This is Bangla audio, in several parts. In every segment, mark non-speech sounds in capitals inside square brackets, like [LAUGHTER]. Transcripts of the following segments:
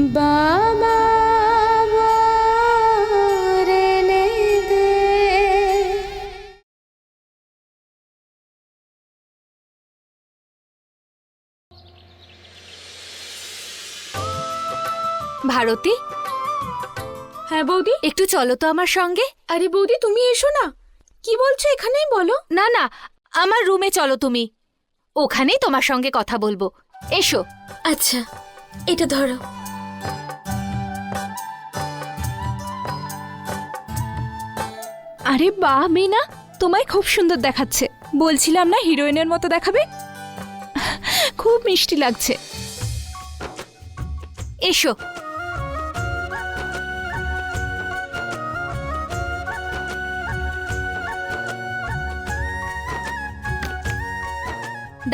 বাবা ভারতী? হ্যাঁ বৌদি? একটু চলো তো আমার সঙ্গে। আরে বৌদি তুমি এসো না। কি বলছো এখানেই বলো? না না আমার রুমে চলো তুমি। ওখানেই তোমার সঙ্গে কথা বলব। এসো। আচ্ছা এটা ধরো। আরে বাহ মিনা তোমায় খুব সুন্দর দেখাচ্ছে। বলছিলাম না হিরোইনের মতো দেখাবে? খুব মিষ্টি লাগছে। এসো।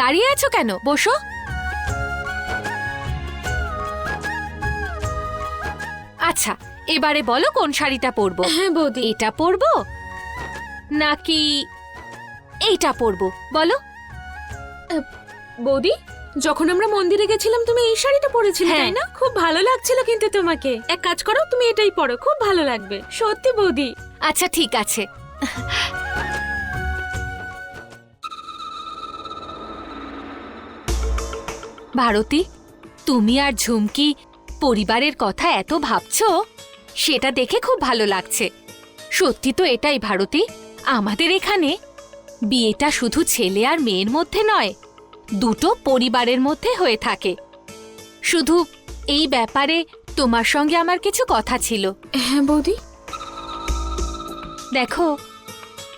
দাঁড়িয়ে আছো কেন? বসো। আচ্ছা এবারে বলো কোন শাড়িটা পরবো। হ্যাঁ বৌদি। এটা পরবো? নাকি এইটা পরবো? বলো। বৌদি যখন আমরা মন্দিরে গেছিলাম তুমি এই শাড়িটা পরেছিলে হ্যাঁ। তাই না? খুব ভালো লাগছিল কিন্তু তোমাকে। এক কাজ করো তুমি এটাই পরো খুব ভালো লাগবে। সত্যি বৌদি। আচ্ছা ঠিক আছে। ভারতী তুমি আর ঝুমকি পরিবারের কথা এত ভাবছ? সেটা দেখে খুব ভালো লাগছে। সত্যি তো এটাই ভারতী। আমাদের এখানে? বিয়েটা শুধু ছেলে আর মেয়ের মধ্যে নয় দুটো পরিবারের মধ্যে হয়ে থাকে। শুধু এই ব্যাপারে তোমার সঙ্গে আমার কিছু কথা ছিল। হ্যাঁ বৌদি। দেখো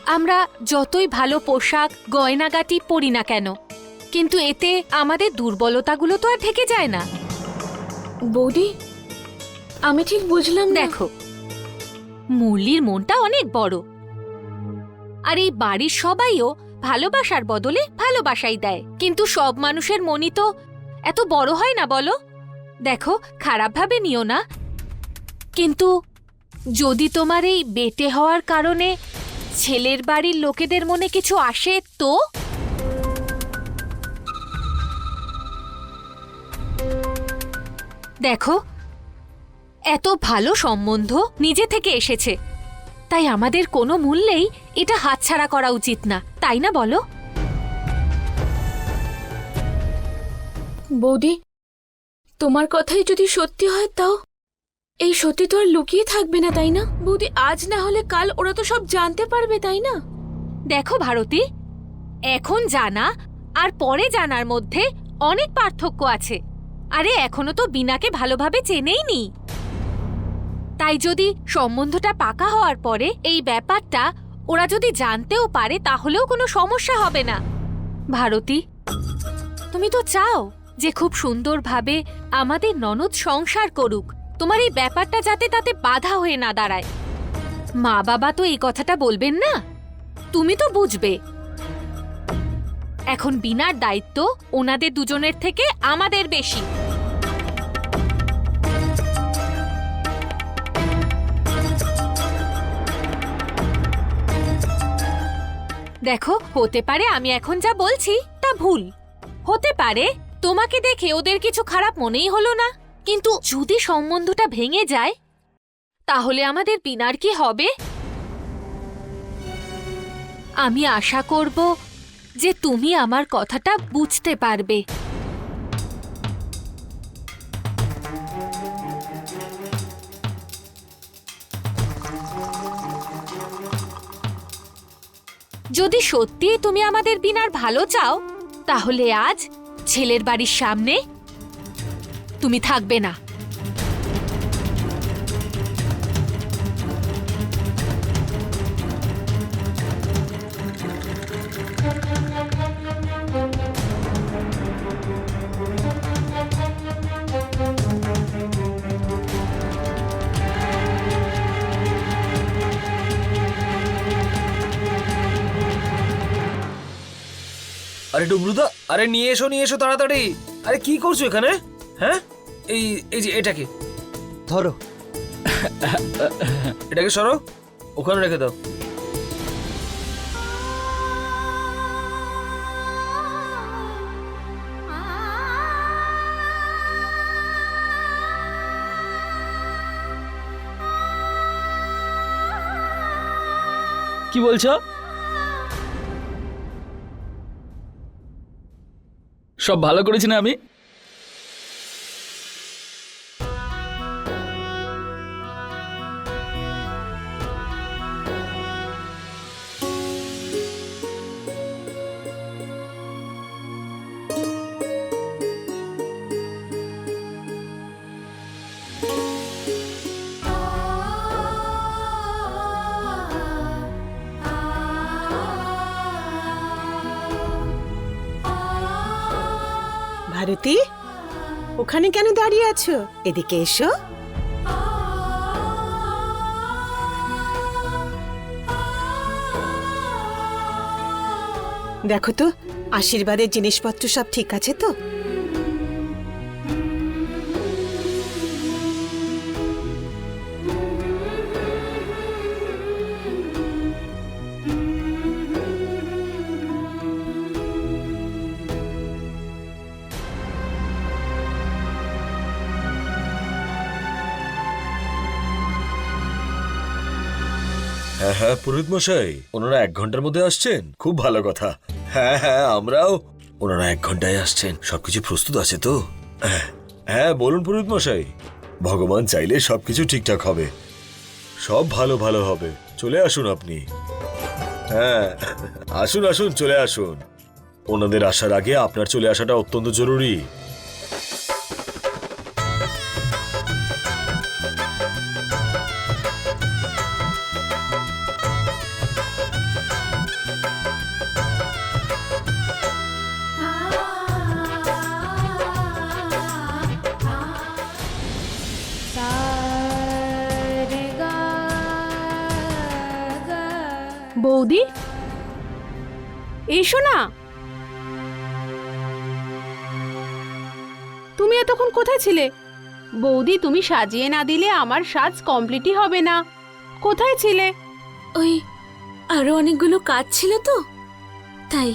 আমরা যতই ভালো পোশাক গয়নাগাটি পরি না কেন কিন্তু এতে আমাদের দুর্বলতাগুলো তো আর থেকে যায় না। বৌদি আমি ঠিক বুঝলাম দেখো মুরলির মনটা অনেক বড়। আর এই বাড়ির সবাইও ভালোবাসার বদলে ভালোবাসাই দেয়। কিন্তু সব মানুষের মনই তো এত বড় হয় না বলো? দেখো, খারাপভাবে নিও না। কিন্তু যদি তোমার এই বেটে হওয়ার কারণে ছেলের বাড়ির লোকেদের মনে কিছু আসে তো? দেখো, এত ভালো সম্বন্ধ নিজে থেকে এসেছে। তাই আমাদের কোনো মূল্যেই এটা হাতছাড়া করা উচিত না তাই না বলো? বৌদি তোমার কথাই যদি সত্যি হয় তাও? এই সত্যি তো আর লুকিয়ে থাকবে না তাই না? বৌদি আজ না হলে কাল ওরা তো সব জানতে পারবে তাই না? দেখো ভারতী এখন জানা আর পরে জানার মধ্যে অনেক পার্থক্য আছে। আরে এখনও তো বিনাকে ভালোভাবে চেনেই নি তাই যদি সম্বন্ধটা পাকা হওয়ার পরে এই ব্যাপারটা ওরা যদি জানতেও পারে, তাহলেও কোনো সমস্যা হবে না। ভারতী, তুমি তো চাও যে খুব সুন্দরভাবে আমাদের ননদ সংসার করুক। তোমার এই ব্যাপারটা যাতে তাতে বাধা হয়ে না দাঁড়ায়। মা বাবা তো এই কথাটা বলবেন না? তুমি তো বুঝবে। এখন বিনার দায়িত্ব ওনাদের দুজনের থেকে আমাদের বেশি। দেখো, হতে পারে আমি এখন যা বলছি তা ভুল। হতে পারে তোমাকে দেখে ওদের কিছু খারাপ মনেই হলো না। কিন্তু যদি সম্বন্ধটা ভেঙে যায়, তাহলে আমাদের পিনার কি হবে? আমি আশা করব যে তুমি আমার কথাটা বুঝতে পারবে। যদি সত্যি তুমি আমাদের বিনার ভালো চাও, তাহলে আজ ছেলের বাড়ির সামনে তুমি থাকবে না। আরে ডুবলুদা আরে নিয়ে এসো নিয়ে এসো তাড়াতাড়ি। আরে কি করছ এখানে? হ্যাঁ? এই এই যে এটাকে। ধরো। এটাকে সরো ওখানে রেখে দাও। কি বলছো? সব ভালো করেছি না আমি? ভারতী ওখানে কেন দাঁড়িয়ে আছো? এদিকে এসো। দেখো তো, আশীর্বাদের জিনিসপত্র সব ঠিক আছে তো? হ্যাঁ হ্যাঁ পুরোহিত মশাই ওনারা এক ঘণ্টার মধ্যে আসছেন। খুব ভালো কথা। হ্যাঁ হ্যাঁ আমরাও। ওনারা এক ঘন্টায় আসছেন। সবকিছু প্রস্তুত আছে তো? হ্যাঁ, হ্যাঁ বলুন পুরোহিত মশাই। ভগবান চাইলে সবকিছু ঠিকঠাক হবে। সব ভালো ভালো হবে। চলে আসুন আপনি। হ্যাঁ আসুন আসুন চলে আসুন। ওনাদের আসার আগে আপনার চলে আসাটা অত্যন্ত জরুরি। কোথায় ছিলে? বৌদি, তুমি সাজিয়ে না দিলে আমার সাজ কমপ্লিটই হবে না। কোথায় ছিলে? ওই আরও অনেকগুলো কাজ ছিল তো, তাই।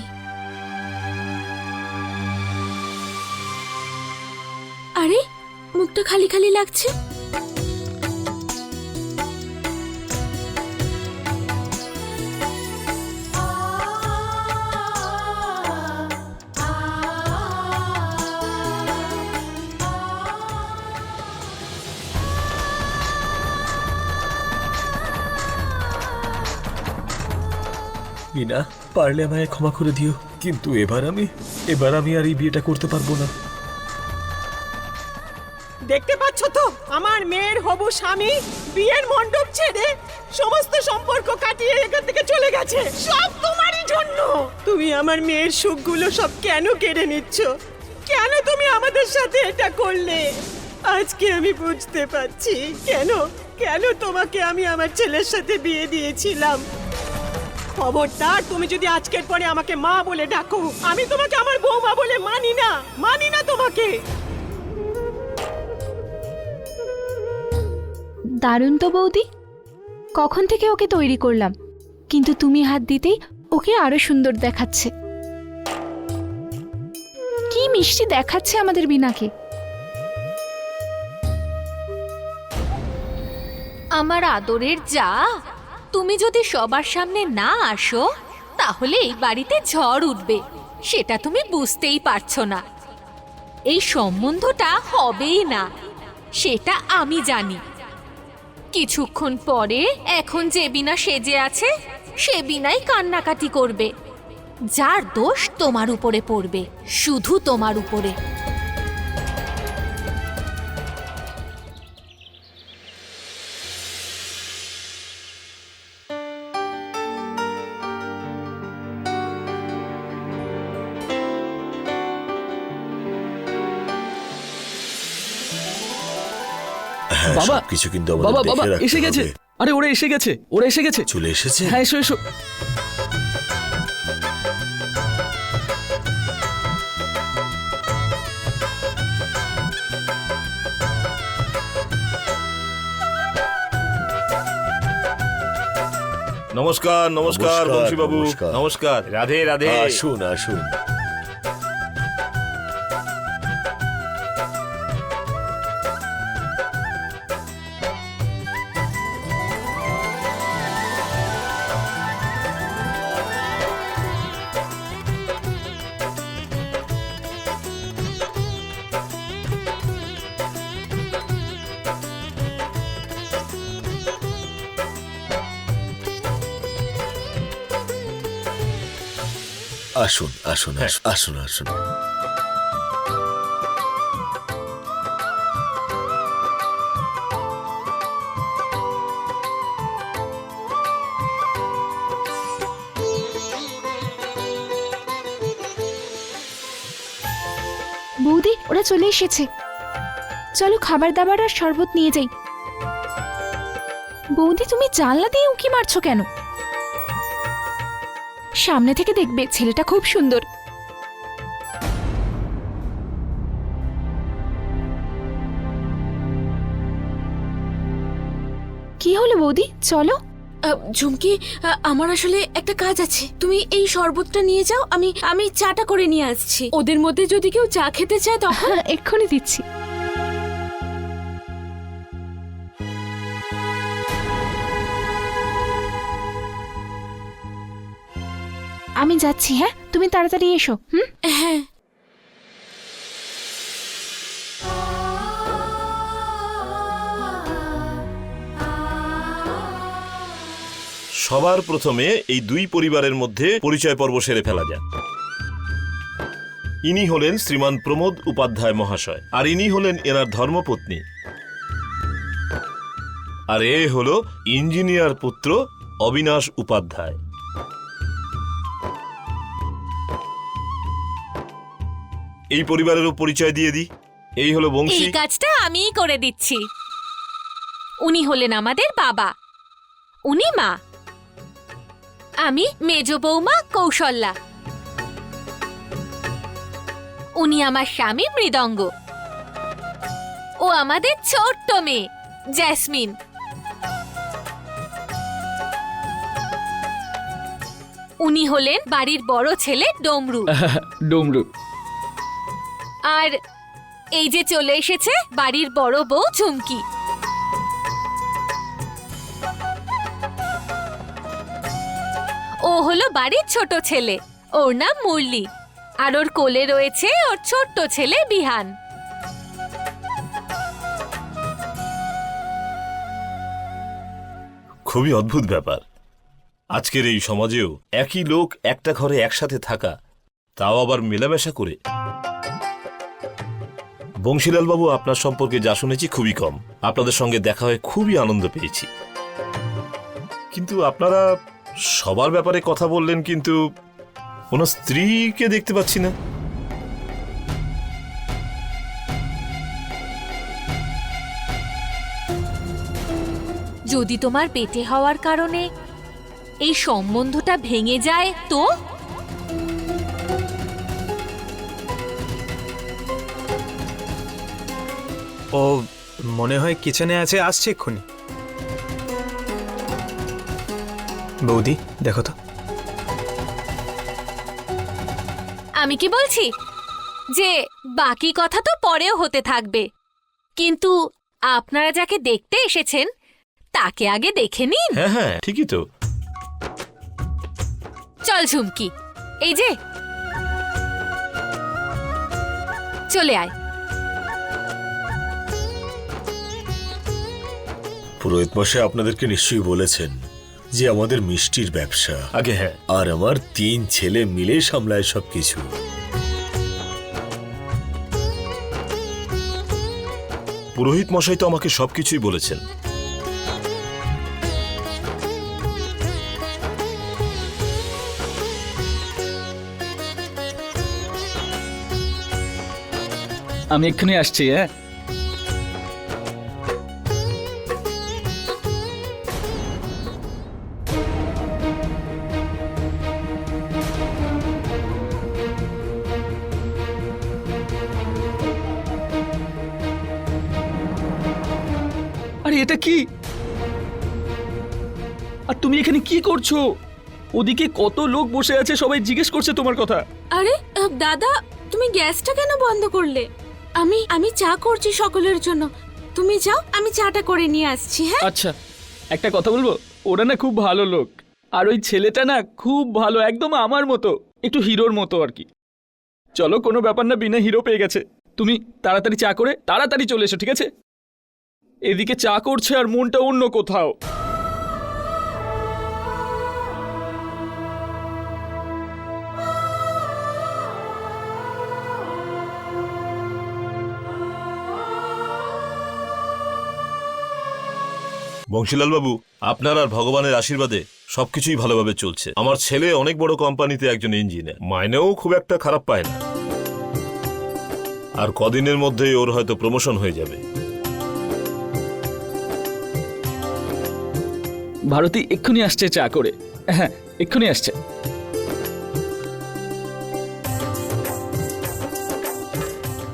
আরে, মুখটা খালি খালি লাগছে। বিনা পারলে আমায় ক্ষমা করে দিও। কিন্তু এবার আমি এবার আমি আর এই বিয়েটা করতে পারব না। দেখতে পাচ্ছ তো? আমার মেয়ের হবু স্বামী বিয়ের মণ্ডপ ছেড়ে সমস্ত সম্পর্ক কাটিয়ে এখান থেকে চলে গেছে। সব তোমারই জন্য। তুমি আমার মেয়ের সুখগুলো সব কেন কেড়ে নিচ্ছ? কেন তুমি আমাদের সাথে এটা করলে? আজকে আমি বুঝতে পারছি। কেন? কেন তোমাকে আমি আমার ছেলের সাথে বিয়ে দিয়েছিলাম? খবরদার তুমি যদি আজকের পরে আমাকে মা বলে ডাকো আমি তোমাকে আমার বৌমা বলে মানি না মানি না তোমাকে। দারুণ তো বৌদি কখন থেকে ওকে তৈরি করলাম কিন্তু তুমি হাত দিতেই ওকে আরও সুন্দর দেখাচ্ছে। কি মিষ্টি দেখাচ্ছে আমাদের বিনাকে আমার আদরের যা তুমি যদি সবার সামনে না আসো, তাহলে এই বাড়িতে ঝড় উঠবে। সেটা তুমি বুঝতেই পারছ না। এই সম্বন্ধটা হবেই না, সেটা আমি জানি। কিছুক্ষণ পরে এখন যে বিনা সেজে আছে, সে বিনাই কান্নাকাটি করবে। যার দোষ তোমার উপরে পড়বে, শুধু তোমার উপরে। হ্যাঁ বাবা, সবকিছু কিন্তু বাবা বাবা এসে গেছে। আরে ওরা এসে গেছে ওরা এসে গেছে। চলে এসেছে? হ্যাঁ এসো এসো। নমস্কার নমস্কার নমস্কার, বংশীবাবু। নমস্কার। নমস্কার। রাধে রাধে। আসুন আসুন। আসুন আসুন আসুন আসুন আসুন। বৌদি ওরা চলে এসেছে। চলো খাবার দাবার আর শরবত নিয়ে যাই। বৌদি তুমি জানলা দিয়ে উঁকি মারছো কেন? সামনে থেকে দেখবে ছেলেটা খুব সুন্দর। কি হলো বৌদি? চলো। ঝুমকি আমার আসলে একটা কাজ আছে। তুমি এই শরবতটা নিয়ে যাও আমি আমি চাটা করে নিয়ে আসছি। ওদের মধ্যে যদি কেউ চা খেতে চায় তখন? হ্যাঁ এক্ষুনি দিচ্ছি। আমি যাচ্ছি হ্যাঁ? তুমি তাড়াতাড়ি এসো হুম? হ্যাঁ। সবার প্রথমে এই দুই পরিবারের মধ্যে পরিচয় পর্ব সেরে ফেলা যাক। ইনি হলেন শ্রীমান প্রমোদ উপাধ্যায় মহাশয় আর ইনি হলেন এনার ধর্মপত্নী। আর এ হল ইঞ্জিনিয়ার পুত্র অবিনাশ উপাধ্যায়। এই পরিবারেরও পরিচয় দিয়ে দিই। এই হলো বংশী। এই কাজটা আমিই করে দিচ্ছি। উনি হলেন আমাদের বাবা। উনি মা। আমি মেজ বৌমা কৌশল্যা। উনি আমার স্বামী মৃদঙ্গ। ও আমাদের ছোট্ট মেয়ে জ্যাসমিন। উনি হলেন বাড়ির বড় ছেলে ডমরু। [LAUGHS] ডমরু। আর এই যে চলে এসেছে বাড়ির বড় বউ ঝুমকি। ও হলো বাড়ির ছোট ছেলে, ওর নাম মুরলি। আর ওর কোলে রয়েছে ওর ছোট্ট ছেলে বিহান। খুবই অদ্ভুত ব্যাপার। আজকের এই সমাজেও একই লোক একটা ঘরে একসাথে থাকা, তাও আবার মেলামেশা করে। বংশীলাল বাবু, আপনার সম্পর্কে যা শুনেছি খুবই কম। আপনাদের সঙ্গে দেখা হয়ে খুবই আনন্দ পেয়েছি। কিন্তু আপনারা সবার ব্যাপারে কথা বললেন, কিন্তু ওনার স্ত্রীকে দেখতে পাচ্ছি না। যদি তোমার পেটে হওয়ার কারণে এই সম্বন্ধটা ভেঙে যায়, তো? ও মনে হয় কিচেনে আছে আসছে এক্ষুনি। বৌদি দেখো তো। আমি কি বলছি? যে বাকি কথা তো পরেও হতে থাকবে। কিন্তু আপনারা যাকে দেখতে এসেছেন তাকে আগে দেখে নিন। হ্যাঁ হ্যাঁ ঠিকই তো। চল ঝুমকি। এই যে। চলে আয়। পুরোহিত মশাই আপনাদেরকে নিশ্চয়ই বলেছেন যে আমাদের মিষ্টির ব্যবসা আগে হ্যাঁ। আর আমার তিন ছেলে মিলে সামলায় সবকিছু। পুরোহিত মশাই তো আমাকে সবকিছুই বলেছেন। আমি এক্ষুনি আসছি হ্যাঁ? আরে এটা কি? আর তুমি এখানে কি করছ? ওদিকে কত লোক বসে আছে সবাই জিজ্ঞেস করছে তোমার কথা। আরে আহ, দাদা তুমি গ্যাসটা কেন বন্ধ করলে? আমি আমি চা করছি সকলের জন্য। তুমি যাও আমি চাটা করে নিয়ে আসছি হ্যাঁ? আচ্ছা একটা কথা বলব? ওরা না খুব ভালো লোক। আর ওই ছেলেটা না খুব ভালো একদম আমার মতো একটু হিরোর মতো আর কি। চলো কোনো ব্যাপার না বিনা হিরো পেয়ে গেছে। তুমি তাড়াতাড়ি চা করে তাড়াতাড়ি চলে এসো ঠিক আছে? এদিকে চা করছে আর মনটা অন্য কোথাও। বংশীলাল বাবু, আপনার আর ভগবানের আশীর্বাদে সবকিছুই ভালোভাবে চলছে। আমার ছেলে অনেক বড় কোম্পানিতে একজন ইঞ্জিনিয়ার। মাইনেও খুব একটা খারাপ পায় না। আর কদিনের মধ্যেই ওর হয়তো প্রমোশন হয়ে যাবে। ভারতী এক্ষুনি আসছে চা করে। হ্যাঁ এক্ষুনি আসছে।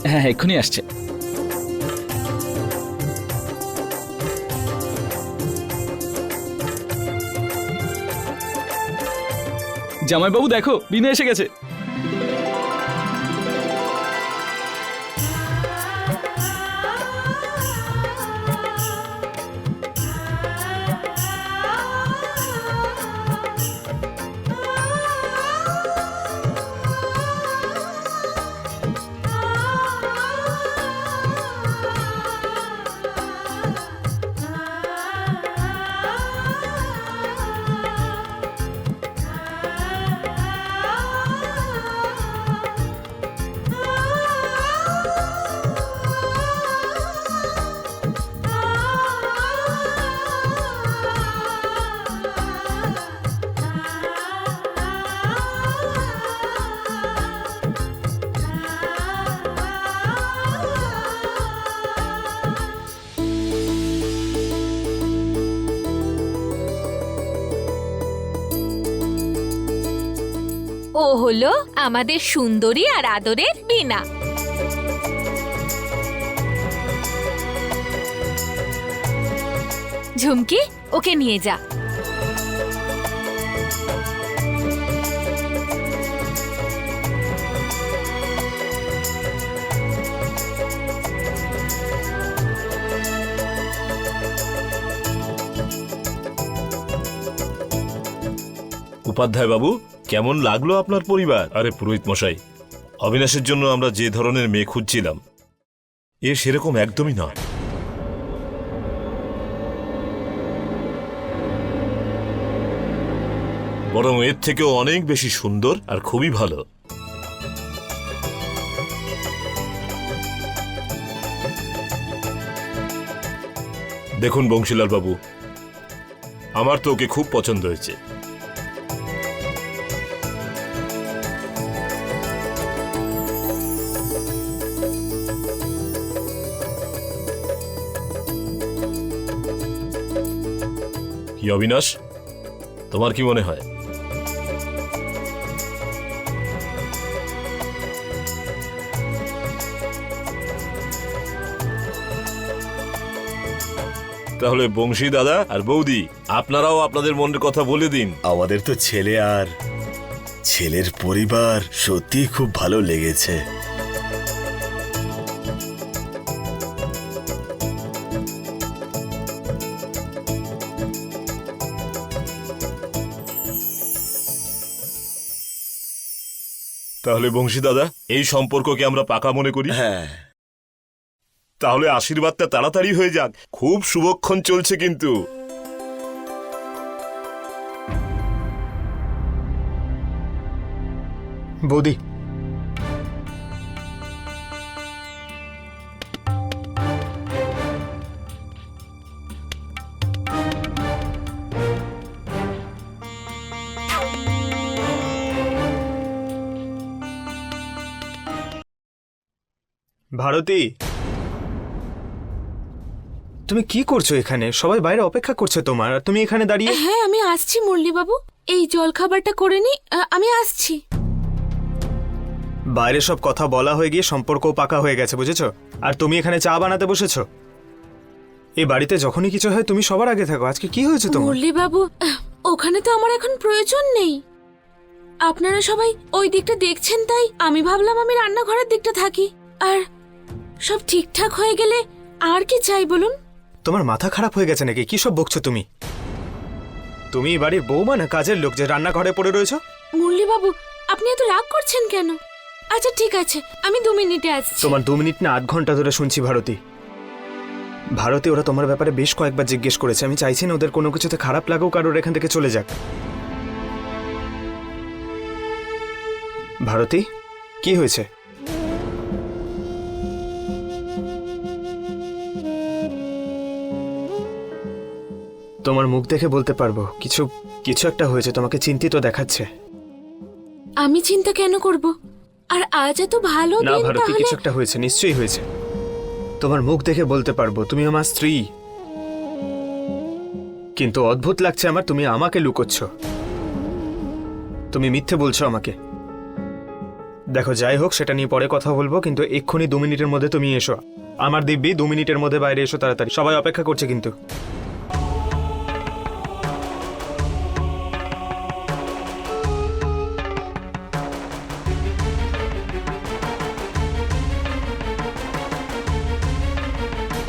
হ্যাঁ এক্ষুনি আসছে। জামাইবাবু দেখো বিনা এসে গেছে। আমাদের সুন্দরী আর আদরের বিনা ঝুমকি ওকে নিয়ে যা। উপাধ্যায় বাবু কেমন লাগল আপনার পরিবার? আরে পুরোহিত মশাই, অবিনাশের জন্য আমরা যে ধরনের মেয়ে খুঁজছিলাম, এ সেরকম একদমই নয়। বরং এর থেকেও অনেক বেশি সুন্দর আর খুবই ভালো। দেখুন বংশীলাল বাবু আমার তো ওকে খুব পছন্দ হয়েছে। কি অবিনাশ? তোমার কি মনে হয়? তাহলে বংশী দাদা আর বৌদি, আপনারাও আপনাদের মনের কথা বলে দিন। আমাদের তো ছেলে আর ছেলের পরিবার সত্যি খুব ভালো লেগেছে। তাহলে বংশী দাদা এই সম্পর্ককে আমরা পাকা মনে করি? হ্যাঁ। তাহলে আশীর্বাদটা তাড়াতাড়ি হয়ে যাক। খুব শুভক্ষণ চলছে কিন্তু। বৌদি ভারতী। তুমি কি করছ এখানে? সবাই বাইরে অপেক্ষা করছে তোমার। আর তুমি এখানে দাঁড়িয়ে হ্যাঁ আমি আসছি মুরলিবাবু। এই জলখাবারটা করে নি আ- আমি আসছি। বাইরে সব কথা বলা হয়ে গিয়ে সম্পর্ক পাকা হয়ে গেছে বুঝেছ? আর তুমি এখানে চা বানাতে বসেছো? এই বাড়িতে যখনই কিছু হয় তুমি সবার আগে থাকো। আজকে কি হয়েছে তোমার? মুরলিবাবু আহ, ওখানে তো আমার এখন প্রয়োজন নেই। আপনারা সবাই ওই দিকটা দেখছেন তাই আমি ভাবলাম আমি রান্নাঘরের দিকটা থাকি। আর সব ঠিকঠাক হয়ে গেলে আর কি চাই বলুন? তোমার মাথা খারাপ হয়ে গেছে নাকি? কি সব বকছো তুমি? তুমি বাড়ির বৌমা না কাজের লোক যে রান্নাঘরে পড়ে রয়েছো? মুরলিবাবু আপনি এত রাগ করছেন কেন? আচ্ছা ঠিক আছে আমি দু মিনিটে আসছি। তোমার দু মিনিট না আধ ঘণ্টা ধরে শুনছি ভারতী। ভারতী ওরা তোমার ব্যাপারে বেশ কয়েকবার জিজ্ঞেস করেছে। আমি চাইছি না ওদের কোনো কিছুতে খারাপ লাগুক আর ওরা এখান থেকে চলে যাক। ভারতী কি হয়েছে? তোমার মুখ দেখে বলতে পারব। কিছু কিছু একটা হয়েছে তোমাকে চিন্তিত দেখাচ্ছে। আমি চিন্তা কেন করব? আর আজ এত ভালো না দিন ভারতী তাহলে কিছু একটা হয়েছে নিশ্চয়ই হয়েছে। তোমার মুখ দেখে বলতে পারব তুমি আমার স্ত্রী। কিন্তু অদ্ভুত লাগছে আমার তুমি আমাকে লুকোচ্ছ। তুমি মিথ্যে বলছো আমাকে। দেখো যাই হোক সেটা নিয়ে পরে কথা বলব কিন্তু এক্ষুনি দু মিনিটের মধ্যে তুমি এসো। আমার দিব্যি দু মিনিটের মধ্যে বাইরে এসো তাড়াতাড়ি। সবাই অপেক্ষা করছে কিন্তু।